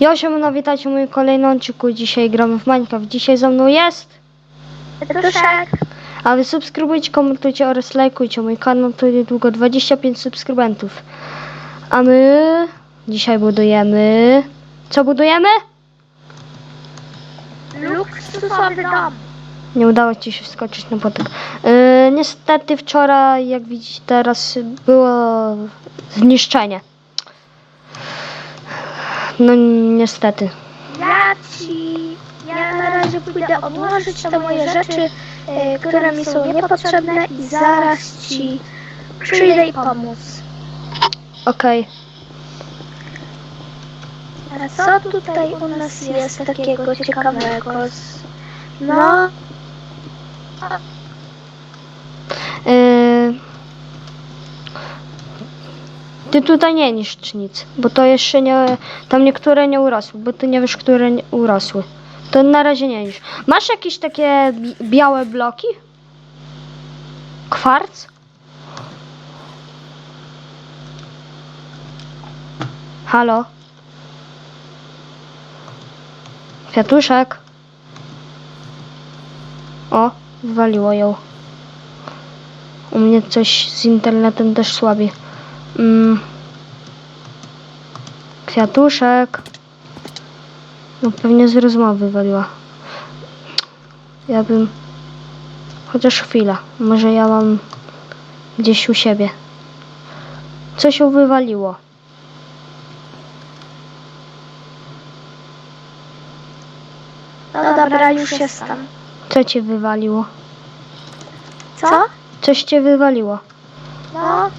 Ja się no witajcie w moim kolejnym odcinku. Dzisiaj gramy w Minecraft. Dzisiaj ze mną jest. Petruszek. A wy subskrybujcie, komentujcie oraz lajkujcie mój kanał. To niedługo 25 subskrybentów. A my dzisiaj budujemy. Co budujemy? Luksusowy dom. Nie udało ci się wskoczyć na potek. Yy, niestety wczoraj, jak widzicie teraz, było zniszczenie. No niestety. Ja ci... Ja na razie pójdę odłożyć te moje rzeczy, e, które mi są niepotrzebne i zaraz ci przyjdę i pomóc. Okej. A co tutaj u nas jest takiego ciekawego? No, Yy, Ty tutaj nie niszcz nic, bo to jeszcze nie. Tam niektóre nie urosły, bo ty nie wiesz, które nie urosły. To na razie nie niszcz. Masz jakieś takie bi- białe bloki? Kwarc? Halo? Kwiatuszek? O, wywaliło ją. U mnie coś z internetem też słabi. Mm. Kwiatuszek. No pewnie z rozmowy waliła. Ja bym... Chociaż chwila. Może ja mam gdzieś u siebie. Co się wywaliło? no dobra, już jestem. Co cię wywaliło? Co? Coś cię wywaliło. No,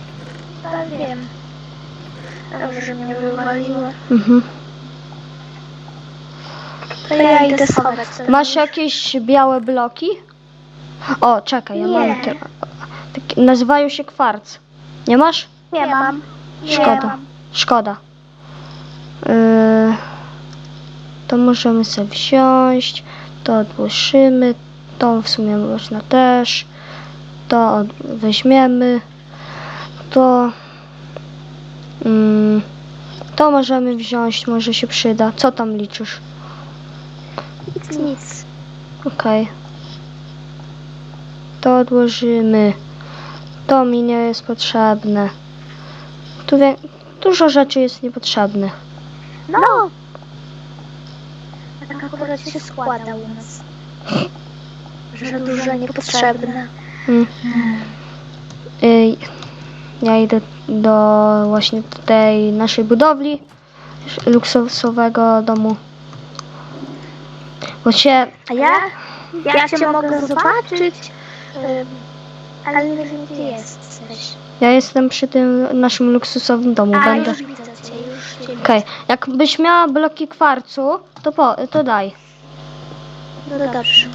tak wiem. Dobrze, że mnie wywaliło. Mhm. To ja idę schować. Masz jakieś białe bloki? O, czekaj, ja Nie. mam te... Takie, nazywają się kwarc. Nie masz? Nie mam. Nie Szkoda. mam. Szkoda. Yy, to możemy sobie wziąć. To odłożymy. To w sumie można też. To od, weźmiemy. To... Mm, to możemy wziąć, może się przyda. Co tam liczysz? Nic, nic. Okej. To odłożymy. To mi nie jest potrzebne. Tu wie... dużo rzeczy jest niepotrzebnych. No! Tak akurat się składa u nas. Że dużo niepotrzebne. Mm. Ej, ja idę do właśnie tej naszej budowli luksusowego domu. Bo się A ja? Ja cię mogę zobaczyć, ym, ale nie wiem gdzie jesteś. ja jestem przy tym naszym luksusowym domu. A, Będę. już widzę cię, już cię Okej, jakbyś miała bloki kwarcu, to po, to daj. No dobrze.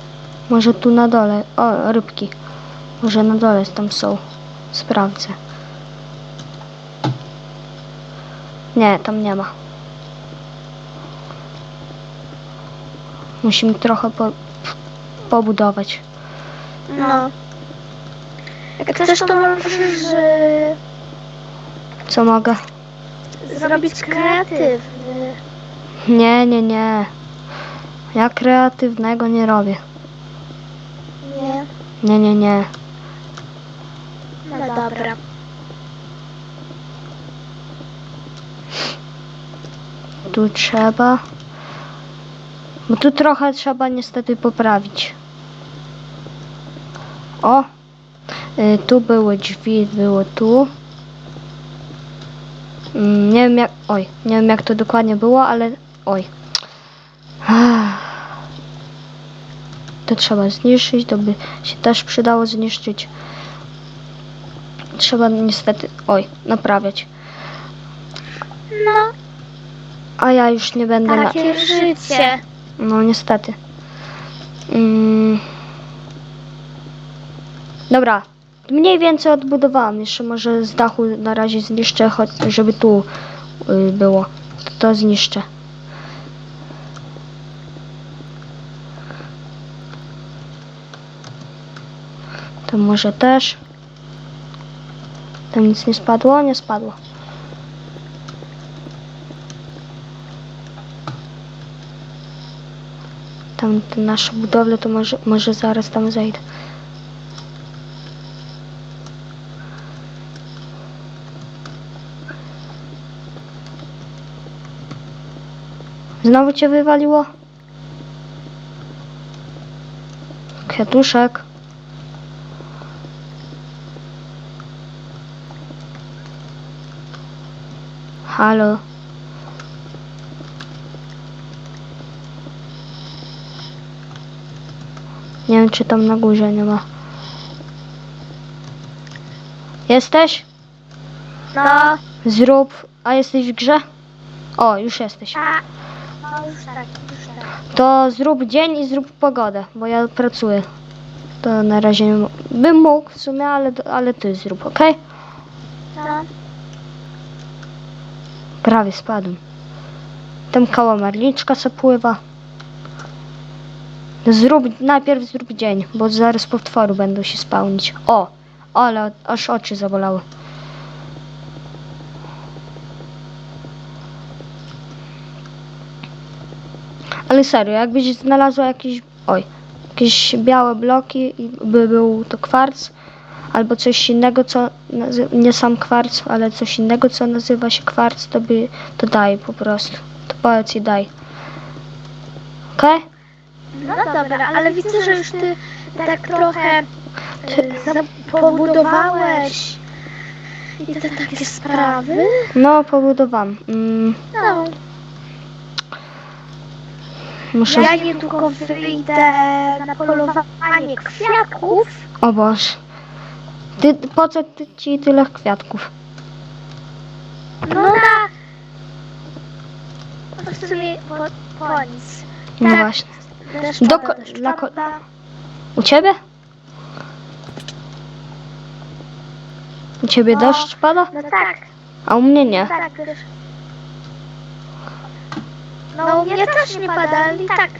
Może tu na dole. O, rybki. Może na dole tam są. Sprawdzę. Nie, tam nie ma. Musimy trochę po, pobudować. No. Jak chcesz, to możesz y, Co mogę? zrobić kreatywny. Nie, nie, nie. Ja kreatywnego nie robię. Nie? Nie, nie, nie. No dobra. Tu trzeba. Bo tu trochę trzeba niestety poprawić. O! Y, tu były drzwi, było tu. Mm, Nie wiem jak. Oj, nie wiem jak to dokładnie było, ale. Oj. To trzeba zniszczyć, to by się też przydało zniszczyć. Trzeba niestety. Oj, naprawiać. No, A ja już nie będę na. takie życie. No niestety. Mm. Dobra. Mniej więcej odbudowałam. Jeszcze może z dachu na razie zniszczę, choć żeby tu y, było. To, to zniszczę. To może też. Tam nic nie spadło? Nie spadło. Tam te nasze budowle, to może, może zaraz tam zejdę. Znowu cię wywaliło? Kwiatuszek. Halo. Nie wiem, czy tam na górze nie ma. Jesteś? No, Zrób. A jesteś w grze? O, już jesteś. No już tak, już tak. To zrób dzień i zrób pogodę, bo ja pracuję. To na razie nie bym mógł w sumie, ale, ale ty zrób, ok? No, Prawie spadłem. Tam koło marliczka se pływa. Zrób, najpierw zrób dzień, bo zaraz potwory będą się spełnić. O, ale aż oczy zabolały. Ale serio, jakbyś znalazła jakieś, oj, jakieś białe bloki i by był to kwarc, albo coś innego, co nie sam kwarc, ale coś innego, co nazywa się kwarc, to by to daj po prostu. To powiedz i daj. Okej? No dobra, ale widzę, że już ty tak trochę e, za- pobudowałeś i te takie sprawy. No, pobudowałam. Mm, No, muszę... ja niedługo wyjdę na polowanie kwiatków. O Boże. Ty, po co ty, ci tyle kwiatków? No na... No w sumie po, po nic. No Tak. właśnie. Deszcz Do pada, ko- deszcz dla ko- pada. U ciebie? U ciebie No. deszcz pada? No tak, A u mnie nie. tak deszcz. No u mnie też nie pada, ale i tak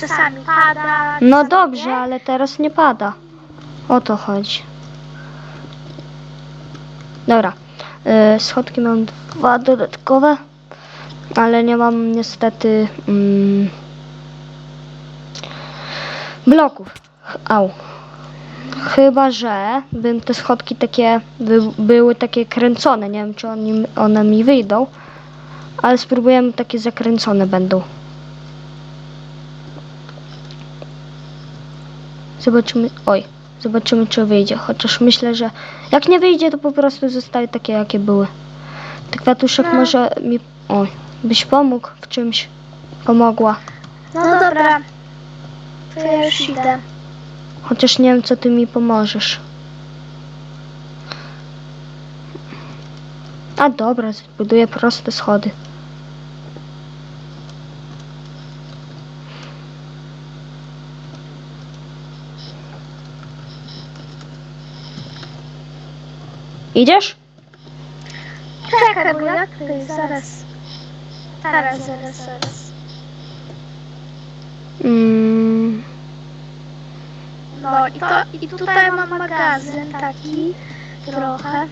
czasami pada. No dobrze, nie. ale teraz nie pada. O to chodzi. Dobra. Y, schodki mam dwa dodatkowe, ale nie mam niestety mm, bloków. Au. Chyba, że bym te schodki takie by, były takie kręcone. Nie wiem, czy oni, one mi wyjdą, ale spróbujemy takie zakręcone będą. Zobaczymy. Oj, zobaczymy czy wyjdzie. Chociaż myślę, że jak nie wyjdzie, to po prostu zostaje takie, jakie były. Ty kwiatuszek No. może mi. Oj, byś pomógł w czymś. Pomogła. No dobra, to ja już idę. Chociaż nie wiem, co ty mi pomożesz. A dobra, zbuduję proste schody. Idziesz? Czekaj, bo ja tutaj zaraz. Zaraz, zaraz, zaraz. Mm, No i, to, i tutaj mam magazyn taki trochę.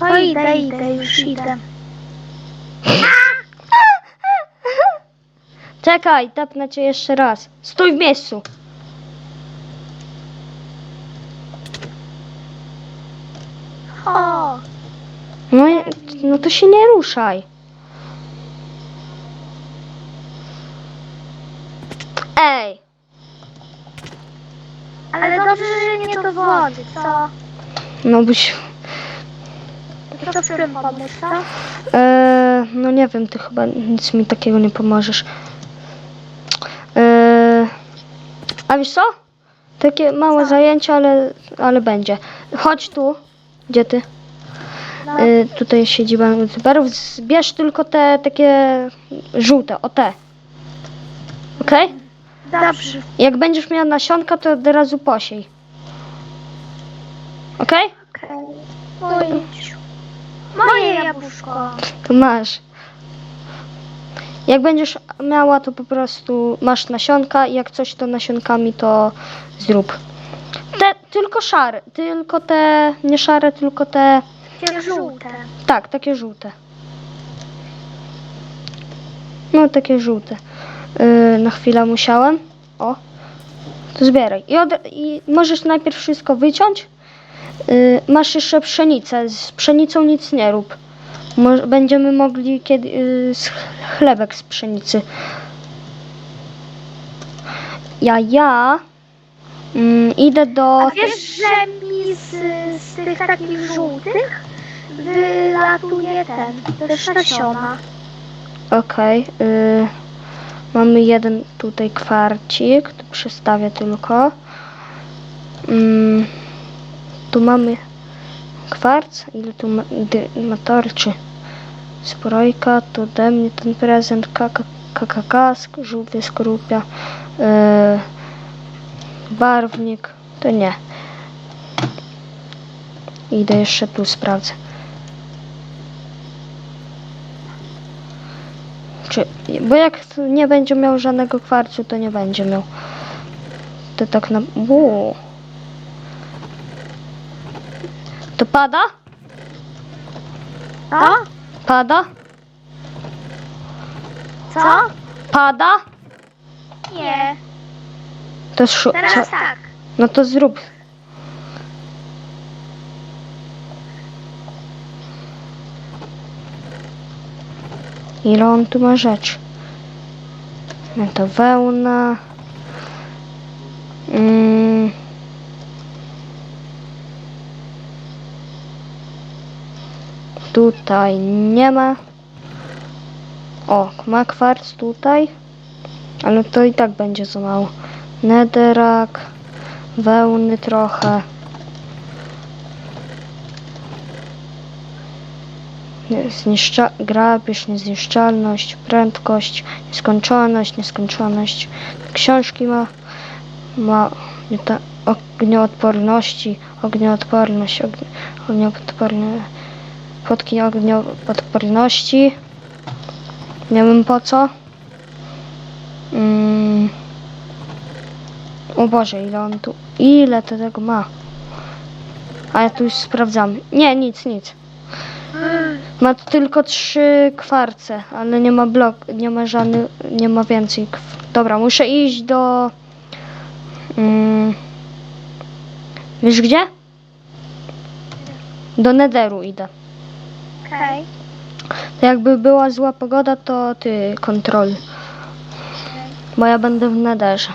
No idę, idę, już idę. Czekaj, tapnę cię jeszcze raz. Stój w miejscu. O, No, i- no to się nie ruszaj. Ej, ale dobrze, że nie do wody, co? no byś... To w czym pomóc, co? E, no nie wiem, ty chyba nic mi takiego nie pomożesz. E, a wiesz co? Takie małe Co? zajęcie, ale, ale będzie. Chodź tu. Gdzie ty? E, tutaj siedziba youtuberów. Zbierz tylko te takie żółte, o te. Okej? dobrze. Jak będziesz miała nasionka, to od razu posiej. Okej? Okej. Moje, moje jabłuszko. To masz. Jak będziesz miała, to po prostu masz nasionka i jak coś to nasionkami to zrób. Te, tylko szare, tylko te, nie szare, tylko te, Takie żółte. tak, takie żółte. No, takie żółte. Yy, na chwilę musiałem. O, to zbieraj. I, od, I możesz najpierw wszystko wyciąć. Yy, masz jeszcze pszenicę. Z pszenicą nic nie rób. Mo- będziemy mogli kiedy, yy, z ch- chlebek z pszenicy. Ja, ja mm, idę do... A wiesz, że mi z, z tych takich żółtych wylatuje ten, nasiona. Okej. y, mamy jeden tutaj kwarcik. Tu przestawię tylko. Mm, tu mamy kwarc. Ile tu ma, torczy? Zbrojka. Tu ode mnie ten prezent. KKK. Żółty skorupia. Y, barwnik. To nie. Idę jeszcze tu sprawdzę. Czy, bo jak nie będzie miał żadnego kwarcu, to nie będzie miał. To tak na... Uuu. To pada? Co? Pada? Co? Pada? Nie. To Teraz co? tak. No to zrób. Ile on tu ma rzeczy? No to wełna. Mm. Tutaj nie ma. O, ma kwarc tutaj. Ale to i tak będzie za mało. Nederak. Wełny trochę. Zniszcza, grabież, niezniszczalność, prędkość, nieskończoność, nieskończoność. Książki ma, ma ta, ognioodporności, ognioodporność, ogni, ognioodporność, płotki ognioodporności. Nie wiem po co. Mm. O Boże, ile on tu, ile to tego ma. A ja tu już sprawdzam. Nie, nic, nic. Ma tylko trzy kwarce, ale nie ma blok, nie ma żadnych, nie ma więcej. Dobra, muszę iść do... Mm, wiesz gdzie? Do Nederu idę. Okej. To jakby była zła pogoda, to ty kontrol. Bo ja będę w Nederze.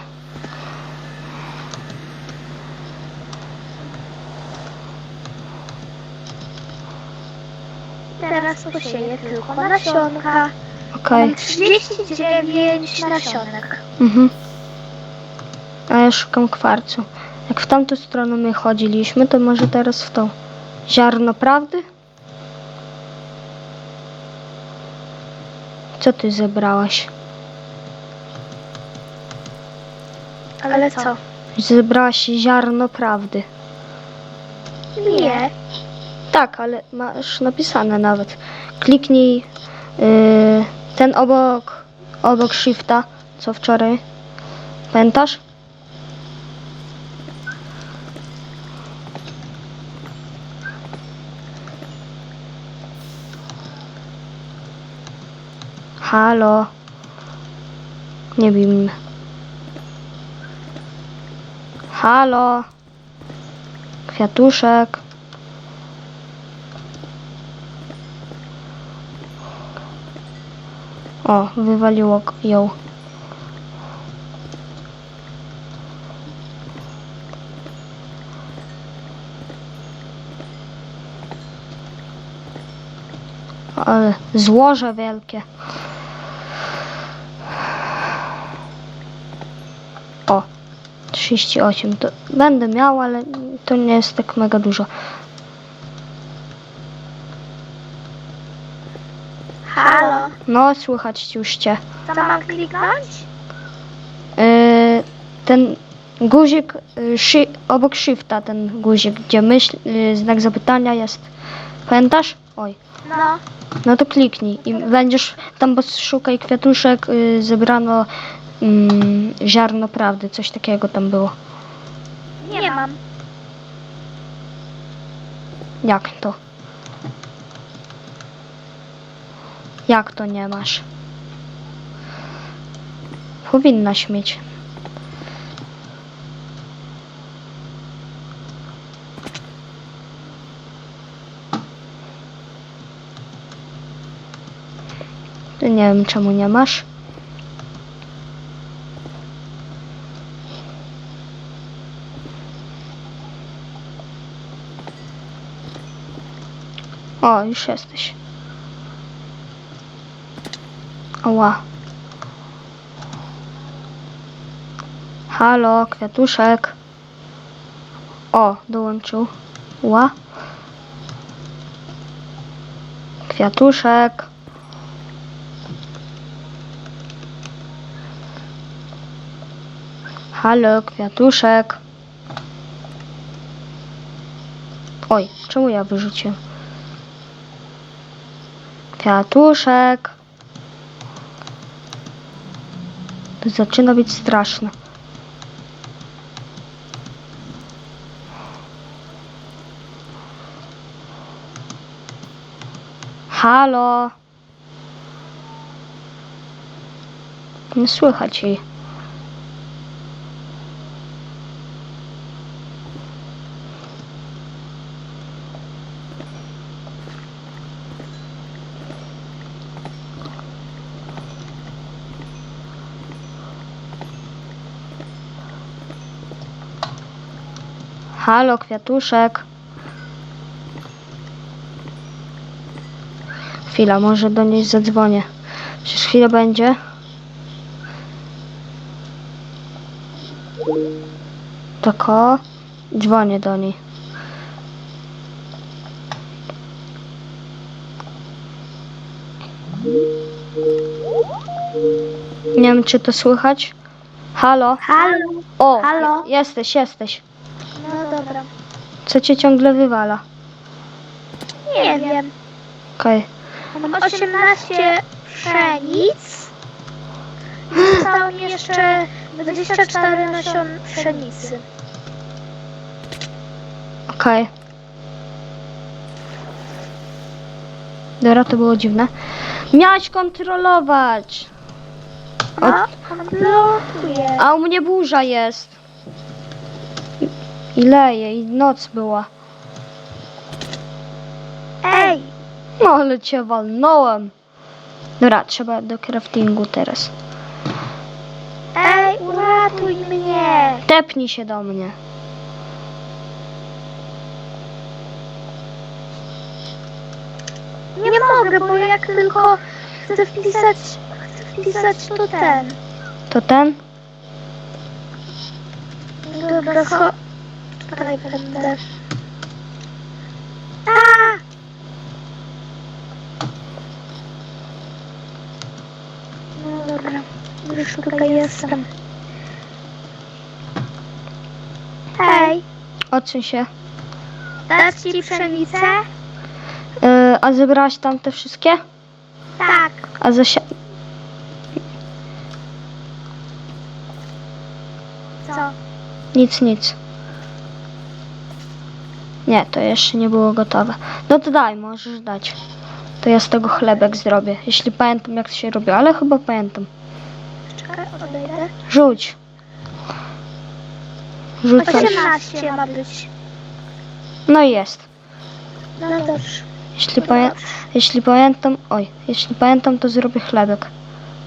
Teraz posieję tylko nasionka. Okej. Mam 39 nasionek. Mhm. A ja szukam kwarcu. Jak w tamtą stronę my chodziliśmy, to może teraz w tą. Ziarno prawdy? Co ty zebrałaś? Ale co? Zebrałaś ziarno prawdy. Nie. Tak, ale masz napisane nawet. Kliknij yy, ten obok, obok shifta, co wczoraj. Pamiętasz? Halo. Nie. Halo. Kwiatuszek. O, wywaliło ją. Złoże wielkie. O, 38. To będę miał, ale to nie jest tak mega dużo. No, słychać już cię. Co mam kliknąć? Y, ten guzik y, shi obok shifta, ten guzik, gdzie myśl, y, znak zapytania jest. Pamiętasz? Oj. No. No to kliknij i będziesz tam, bo szukaj kwiatuszek, zebrano mm, ziarno prawdy, coś takiego tam było. Nie, mam. Jak to? Jak to nie masz? Powinnaś mieć. Nie wiem czemu nie masz. O, już jesteś. Ała. Halo, kwiatuszek. O, dołączył. Ła. Kwiatuszek. Halo, kwiatuszek. Oj, czemu ja wyrzuciłem? Kwiatuszek. To zaczyna być straszne. Halo. Nie słychać jej. Halo, kwiatuszek. Chwila, może do niej zadzwonię. Przez chwilę będzie. Tak o. Dzwonię do niej. Nie wiem, czy to słychać. Halo? Halo? O, Halo? je- jesteś, jesteś. No dobra. Co cię ciągle wywala? Nie wiem. Okej. Mam 18 pszenic. Zostało mi jeszcze 24 nasion pszenicy. Okej. Dobra, to było dziwne. Miałaś kontrolować! No, on blokuje. A u mnie burza jest. I- leje, i noc była. Ej, No ale cię walnąłem. Dobra, trzeba do craftingu teraz. ej, uratuj mnie. Tepnij się do mnie. Nie mogę, bo jak tylko chcę wpisać, chcę wpisać to ten. To ten? Dobra, cho... Będę. A! No dobra, już tutaj jestem. Hej, Odsuń się. dać ci pszenicę? Yy, a zebrałaś tam te wszystkie? Tak. A zasia... Co? Nic, nic. Nie, to jeszcze nie było gotowe. No to daj, możesz dać. To ja z tego chlebek zrobię. Jeśli pamiętam jak to się robi, ale chyba pamiętam. Czekaj, odejdę. Rzuć. Rzucaj. 18 ma być. No i jest. No dobrze. Jeśli, pamię... jeśli pamiętam... Oj, jeśli pamiętam to zrobię chlebek.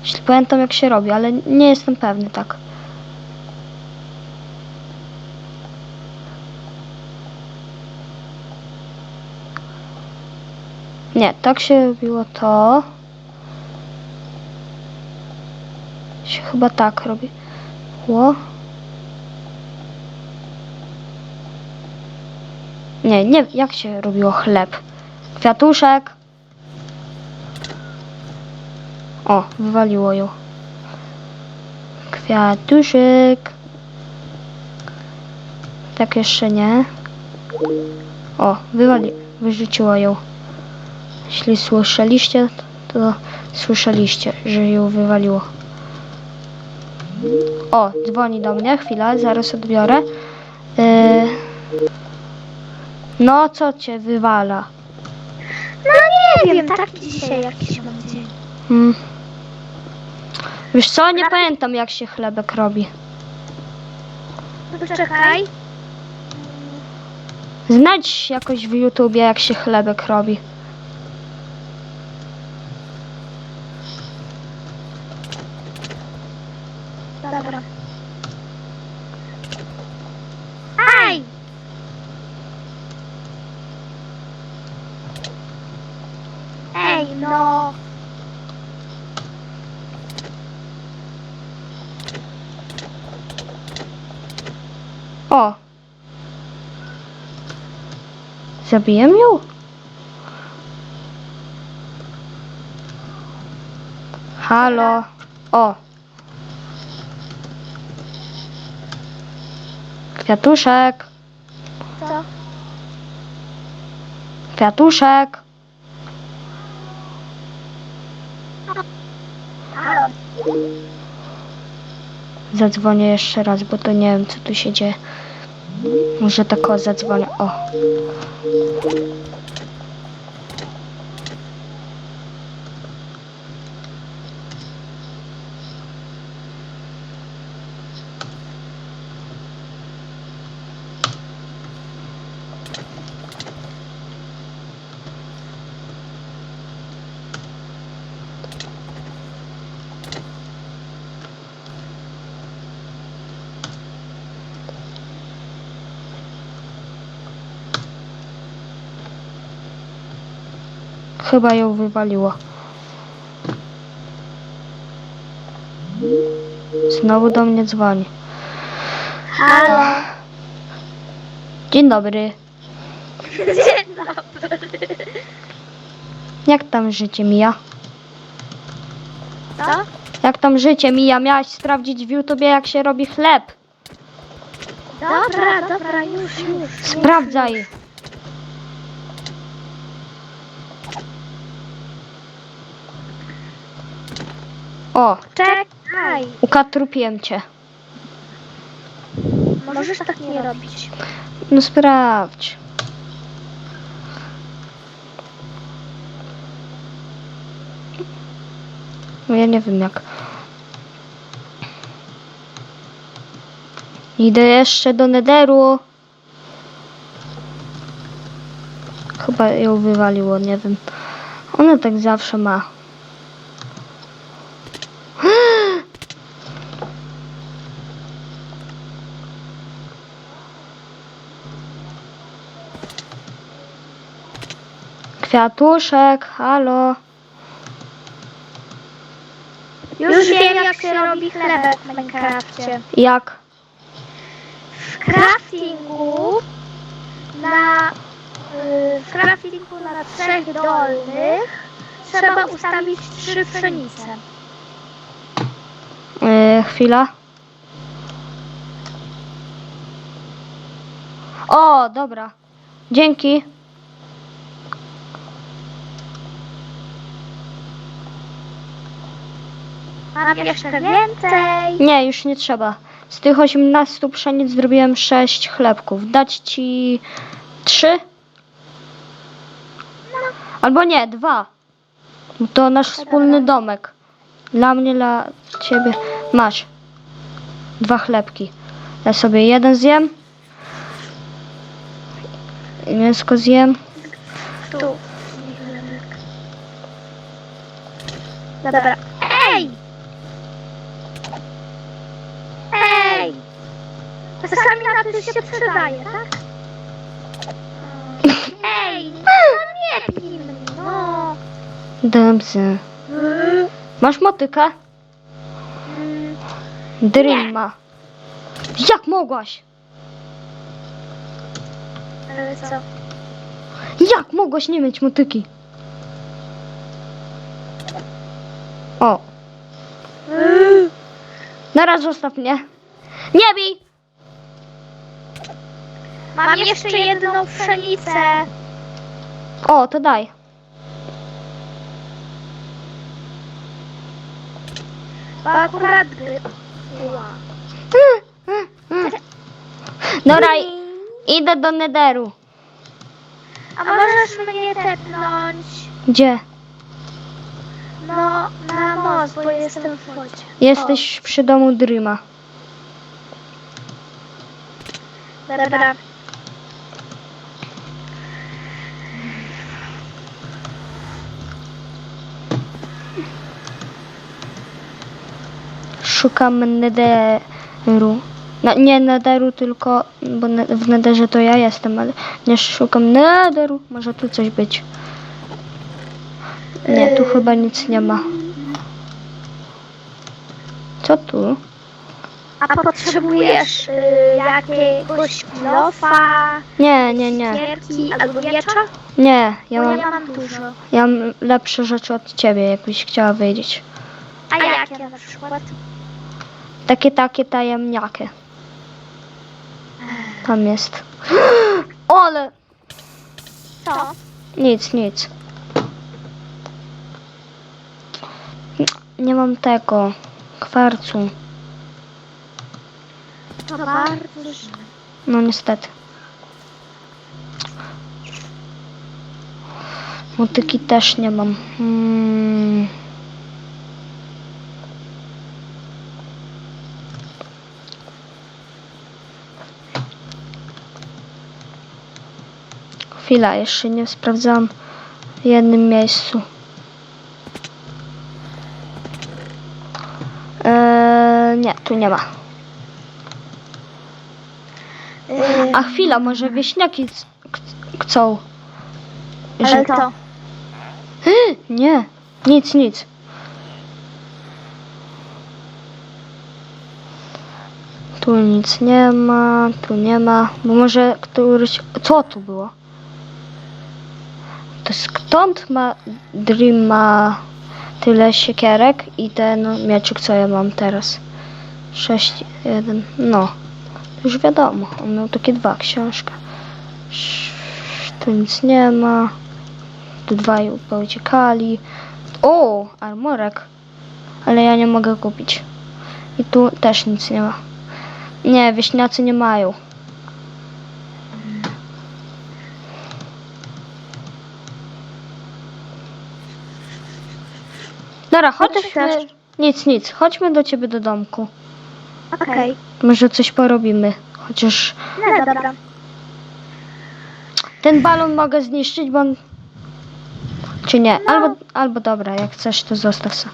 Jeśli pamiętam jak się robi, ale nie jestem pewny tak. Nie, tak się robiło to. Się chyba tak robi. Ło. Nie, nie, jak się robiło chleb? Kwiatuszek. O, wywaliło ją. Kwiatuszek. Tak jeszcze nie. O, wywali, wyrzuciło ją. Jeśli słyszeliście, to słyszeliście, że ją wywaliło. O, dzwoni do mnie, chwila, zaraz odbiorę. Yy, No, co cię wywala? No nie wiem, taki dzisiaj jakiś mam dzień. Hmm. Wiesz co, nie pamiętam jak się chlebek robi. Poczekaj. Znajdź jakoś w YouTubie jak się chlebek robi. Dobra. Aj! Ej, no. O! Zabiję ją? Halo? O! Kwiatuszek! Co? Kwiatuszek! Zadzwonię jeszcze raz, bo to nie wiem co tu się dzieje. Może tak o zadzwonię. O! Chyba ją wywaliło. Znowu do mnie dzwoni. Halo. Dzień dobry. Dzień dobry. Jak tam życie mija? Co? Jak tam życie mija? Miałaś sprawdzić w YouTubie jak się robi chleb. Dobra, dobra, już, już. Sprawdzaj. O, Czekaj. ukatrupiłem cię. Możesz tak nie robić. No sprawdź. No ja nie wiem jak. Idę jeszcze do Nederu. Chyba ją wywaliło, nie wiem. Ona tak zawsze ma. Kwiatuszek, halo. Już wiem, jak się robi chlebek w Minecrafcie. Jak? W craftingu na y, w craftingu na trzech dolnych trzeba ustawić trzy pszenice. Yy, chwila. O, dobra. Dzięki. Mam jeszcze więcej. Nie, już nie trzeba. Z tych 18 pszenic zrobiłem 6 chlebków. Dać ci 3? Albo nie, dwa. To nasz wspólny domek. Dla mnie, dla ciebie. Masz. Dwa chlebki. Ja sobie jeden zjem. I Mięsko zjem. Tu. Dobra. Ej! Ej! Czasami na to się przydaje, tak? Ej! Nie mnie, no. Dobrze. Masz motykę? Mm, Dream ma. Jak mogłaś? ale co? Jak mogłaś nie mieć motyki? O. Na raz zostaw mnie. Nie bij! Mam jeszcze jedną pszenicę. O, to daj. Bo akurat gry... Ła. Dobra, i- idę do Nederu. A możesz mnie tepnąć? Gdzie? No, na most, bo jestem w wodzie. Jesteś przy domu Dryma. Dobra. Szukam Nederu. No, nie Nederu, tylko, bo w Nederze to ja jestem, ale nie szukam Nederu. Może tu coś być. Nie, tu chyba nic nie ma. Co tu? A potrzebujesz y, jakiegoś kilofa, Nie, nie, nie. gierki albo miecza? Nie, ja mam, ja mam dużo. ja mam lepsze rzeczy od ciebie, jakbyś chciała wiedzieć. A jakie na przykład? Takie, takie tajemniakie. Tam jest. Ale Co? nic, nic. Nie mam tego. Kwarcu. To bardzo źle. No niestety. Motyki też nie mam. Hmm. Chwila, jeszcze nie sprawdzałam w jednym miejscu. Eee, nie, tu nie ma. Y, A chwila, może wieśniaki chcą. ale to. Nie, nic, nic. Tu nic nie ma, tu nie ma, bo może któryś... Co tu było? To skąd ma Dream ma tyle siekierek i ten mieczyk, co ja mam teraz? 6, 1, no. Już wiadomo, on miał takie dwa książka. Tu nic nie ma. Tu dwaj pouciekali. O, armorek. Ale ja nie mogę kupić. I tu też nic nie ma. Nie, wieśniacy nie mają. Dobra, chodźmy. chcesz? Nic, nic. Chodźmy do ciebie do domku. Okej. Może coś porobimy. Chociaż No dobra. ten balon mogę zniszczyć, bo on... Czy nie? Albo, albo dobra, jak chcesz, to zostaw se.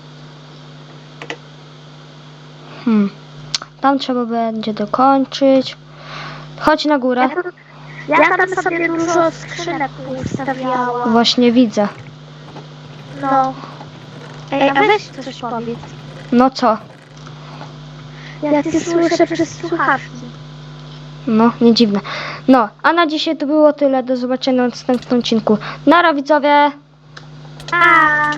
Hmm. Tam trzeba będzie dokończyć. Chodź na górę. Ja tam sobie dużo skrzynek ustawiałam. Właśnie widzę. No. Ej, a weź coś powiedz. No co? Ja cię słyszę przez słuchawki. No, nie dziwne. No, a na dzisiaj to było tyle. Do zobaczenia w następnym odcinku. Nara widzowie! A.